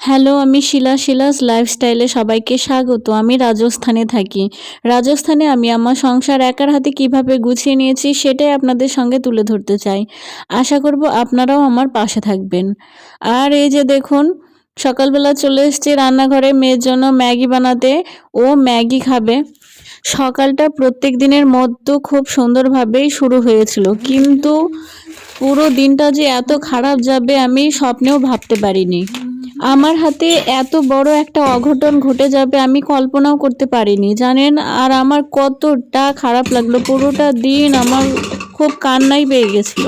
Hello, আমি শিলা শিলাস লাইফস্টাইলে সবাইকে স্বাগত। আমি রাজস্থানে থাকি। রাজস্থানে আমি আমার সংসার একার হাতে কীভাবে গুছিয়ে নিয়েছি সেটাই আপনাদের সঙ্গে তুলে ধরতে চাই। আশা করব আপনারাও আমার পাশে থাকবেন। আর এই যে দেখুন, সকালবেলা চলে এসেছি রান্নাঘরে। মেয়ের জন্য ম্যাগি বানাতে। ও ম্যাগি খাবে। সকালটা প্রত্যেক দিনের মতো খুব সুন্দরভাবেই শুরু হয়েছিল। কিন্তু পুরো দিনটা যে এত খারাপ যাবে আমি স্বপ্নেও ভাবতে পারিনি। আমার হাতে এত বড় একটা অঘটন ঘটে যাবে আমি কল্পনাও করতে পারিনি, জানেন? আর আমার কতটা খারাপ লাগল, পুরোটা দিন আমার খুব কান্নাই পেয়ে গেছিল।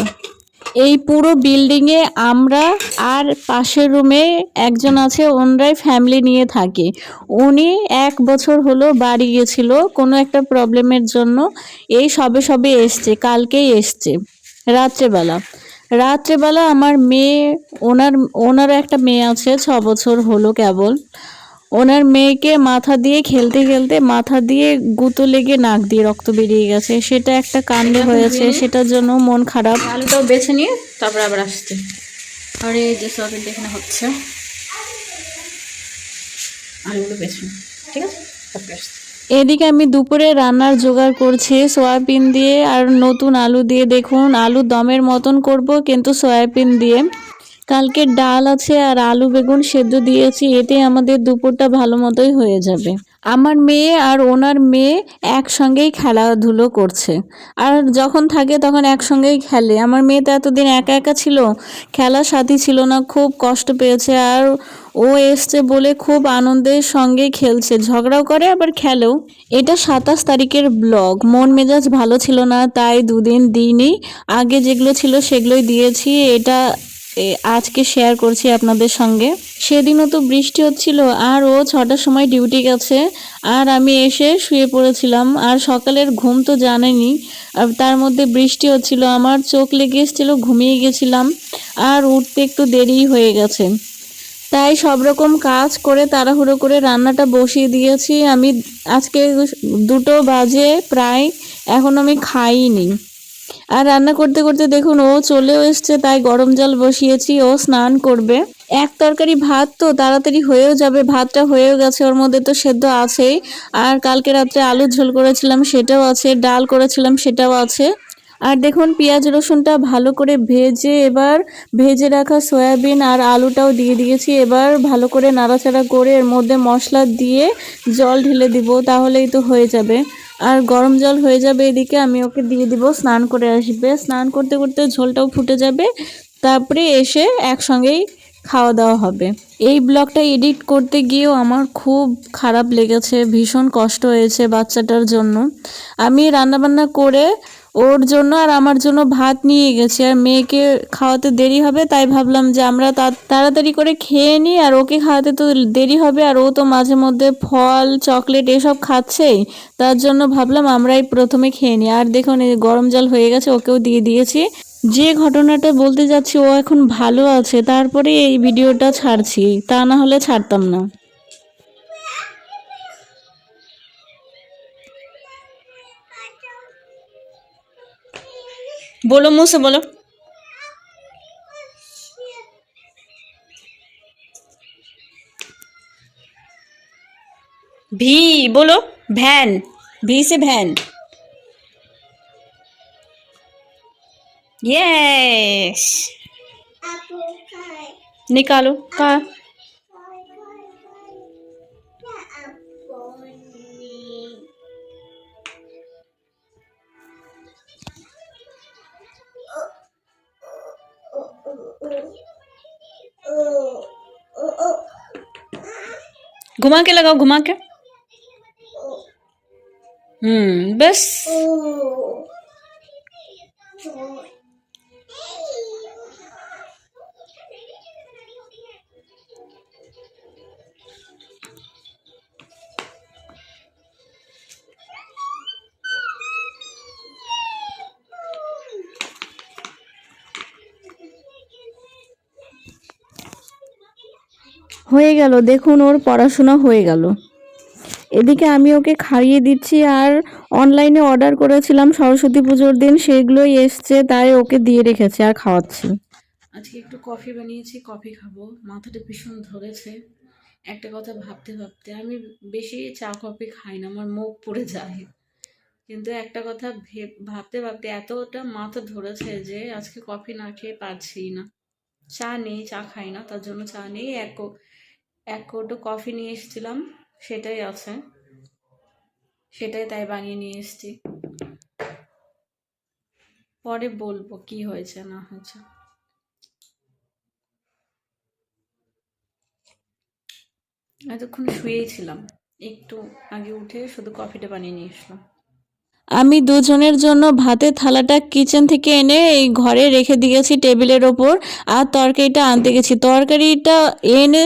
এই পুরো বিল্ডিংয়ে আমরা আর পাশের রুমে একজন আছে, ওনরাই ফ্যামিলি নিয়ে থাকে। উনি এক বছর হলো বাড়ি গেছিল, কোনো একটা প্রবলেমের জন্য। এই সবে সবে এসছে, কালকেই এসছে, রাত্রেবেলা। রাত্রেবেলা আমার মেয়ে ওনার ওনারও একটা মেয়ে আছে ছ বছর হলো কেবল। ওনার মেয়েকে মাথা দিয়ে খেলতে খেলতে মাথা দিয়ে গুঁতো লেগে নাক দিয়ে রক্ত বেরিয়ে গেছে। সেটা একটা কাণ্ড হয়েছে সেটার জন্য মন খারাপ। আলুটাও বেছে নিয়ে তারপরে আবার আসছে। আর এই যে সয়াবিনটা এখানে হচ্ছে। আলুগুলো বেছে ঠিক আছে? তারপরে আসছে। এদিকে আমি দুপুরে রান্নার জোগাড় করছি, সয়াবিন দিয়ে আর নতুন আলু দিয়ে। দেখুন, আলু দমের মতন করব, কিন্তু সয়াবিন দিয়ে। কালকে ডাল আছে আর আলু বেগুন সেদ্ধ দিয়েছি, এতে আমাদের দুপুরটা ভালো মতোই হয়ে যাবে। আমার মেয়ে আর ওনার মেয়ে একসঙ্গেই খেলাধুলো করছে। আর যখন থাকে তখন একসঙ্গেই খেলে। আমার মেয়ে তো এতদিন একা একা ছিল, খেলার সাথী ছিল না, খুব কষ্ট পেয়েছে। আর ও এসছে বলে খুব আনন্দের সঙ্গে খেলছে, ঝগড়াও করে, আবার খেলেও। এটা সাতাশ তারিখের ব্লগ। মন মেজাজ ভালো ছিল না, তাই দুদিন দিইনি। আগে যেগুলো ছিল সেগুলোই দিয়েছি। এটা আজকে শেয়ার করছি আপনাদের সঙ্গে। সেদিনও তো বৃষ্টি হচ্ছিল, আর ও ছটার সময় ডিউটি গেছে। আর আমি এসে শুয়ে পড়েছিলাম। আর সকালের ঘুম তো জানেনি তার মধ্যে বৃষ্টি হচ্ছিল। আমার চোখ লেগে এসেছিল, ঘুমিয়ে গেছিলাম। আর উঠতে একটু দেরি হয়ে গেছে। তাই সব রকম কাজ করে তাড়াহুড়ো করে রান্নাটা বসিয়ে দিয়েছি। আমি আজকে দুটো বাজে প্রায়, এখন আমি খাইনি। আর রান্না করতে করতে দেখুন, ও চলেও এসছে, তাই গরম জল বসিয়েছি, ও স্নান করবে। এক তরকারি ভাত তো তাড়াতাড়ি হয়েও যাবে, ভাতটা হয়েও গেছে, ওর মধ্যে তো সেদ্ধ আছেই। আর কালকে রাত্রে আলুর ঝোল করেছিলাম, সেটাও আছে, ডাল করেছিলাম, সেটাও আছে। আর দেখুন, পেঁয়াজ রসুনটা ভালো করে ভেজে এবার ভেজে রাখা সয়াবিন আর আলুটাও দিয়ে দিয়েছি। এবার ভালো করে নাড়াচাড়া করে এর মধ্যে মশলা দিয়ে জল ঢেলে দিব, তাহলেই তো হয়ে যাবে। আর গরম জল হয়ে যাবে এদিকে, আমি ওকে দিয়ে দিব, স্নান করে আসবে। স্নান করতে করতে ঝোলটাও ফুটে যাবে, তারপরে এসে একসঙ্গেই খাওয়া দাওয়া হবে। এই ব্লগটা এডিট করতে গিয়েও আমার খুব খারাপ লেগেছে, ভীষণ কষ্ট হয়েছে বাচ্চাটার জন্য। আমি রান্নাবান্না করে ওর জন্য আর আমার জন্য ভাত নিয়ে গেছি। আর মেয়েকে খাওয়াতে দেরি হবে, তাই ভাবলাম যে আমরা তাড়াতাড়ি করে খেয়ে নিই আর ওকে খাওয়াতে তো দেরি হবে। আর ও তো মাঝে মধ্যে ফল, চকলেট এসব খাচ্ছেই তার জন্য ভাবলাম আমরাই প্রথমে খেয়ে নিই। আর দেখুন এই গরম জল হয়ে গেছে, ওকেও দিয়ে দিয়েছি। যে ঘটনাটা বলতে যাচ্ছি, ও এখন ভালো আছে, তারপরে এই ভিডিওটা ছাড়ছি। তা না হলে ছাড়তাম না। बोलो मुँह से बोलो। भी बोलो। भैन भी से भैन। यस निकालो। का घुमा के लगाओ घुमा के। हम्म बस। হয়ে গেল, দেখুন ওর পড়াশোনা হয়ে গেল। এদিকে আমি ওকে খাইয়ে দিচ্ছি আর অনলাইনে অর্ডার করেছিলাম, সরস্বতী পুজোর দিন সেগুলোই এসছে, তাই ওকে দিয়ে রেখেছি আর খাওয়াচ্ছি। আজকে একটু কফি বানিয়েছি কফি খাব। মাথাটা ভীষণ ধরেছে। একটা কথা ভাবতে ভাবতে, আমি বেশি চা কফি খাই না, আমার মুখ পড়ে যায়। কিন্তু একটা কথা ভেব ভাবতে ভাবতে এতটা মাথা ধরেছে যে আজকে কফি না খেয়ে পারছি না। চা নেই, চা খাই না, তার জন্য চা নেই। এক এক কৌটো কফি নিয়ে এসেছিলাম, সেটাই আছে। সেটাই তাই বানিয়ে নিয়ে এসেছি। পরে বলব কি হয়েছে, না হয়েছে। এতক্ষণ শুয়েই ছিলাম, একটু আগে উঠে শুধু কফিটা বানিয়ে নিয়ে এসলাম। আমি দুজনের জন্য ভাতের থালাটা কিচেন থেকে এনে এই ঘরে রেখে দিয়েছি টেবিলের ওপর, আর তরকারিটা আনতে গেছি। তরকারিটা এনে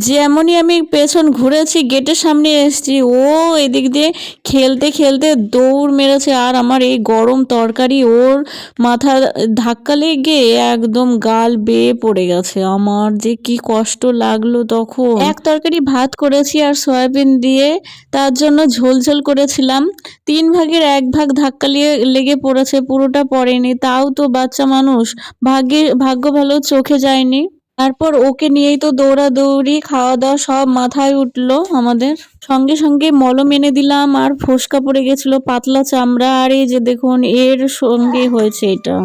যেমনই আমি পেছন ঘুরেছি, গেটের সামনে এসেছি, ও এদিক দিয়ে খেলতে খেলতে দৌড় মেরেছে। আর আমার এই গরম তরকারি ওর মাথা ধাক্কা লেগে একদম গাল বেয়ে পড়ে গেছে। আমার যে কি কষ্ট লাগল তখন। এক তরকারি ভাত করেছি আর সয়াবিন দিয়ে, তার জন্য ঝোল ঝোল করেছিলাম। তিন ভাগের এক ভাগ ধাক্কা লেগে পড়েছে, পুরোটা পড়েনি। তাও তো বাচ্চা মানুষ, ভাগ্যে, ভাগ্য ভালো চোখে যায়নি। তারপর ওকে নিয়েই তো দৌড়াদৌড়ি খাওয়া দাওয়া সব মাথায় উঠল আমাদের। সঙ্গে সঙ্গে মলম এনে দিলাম, আর ফোসকা পড়ে গেছিল, পাতলা চামড়া, আর এই যে দেখুন, এর সঙ্গে হয়েছে এটা।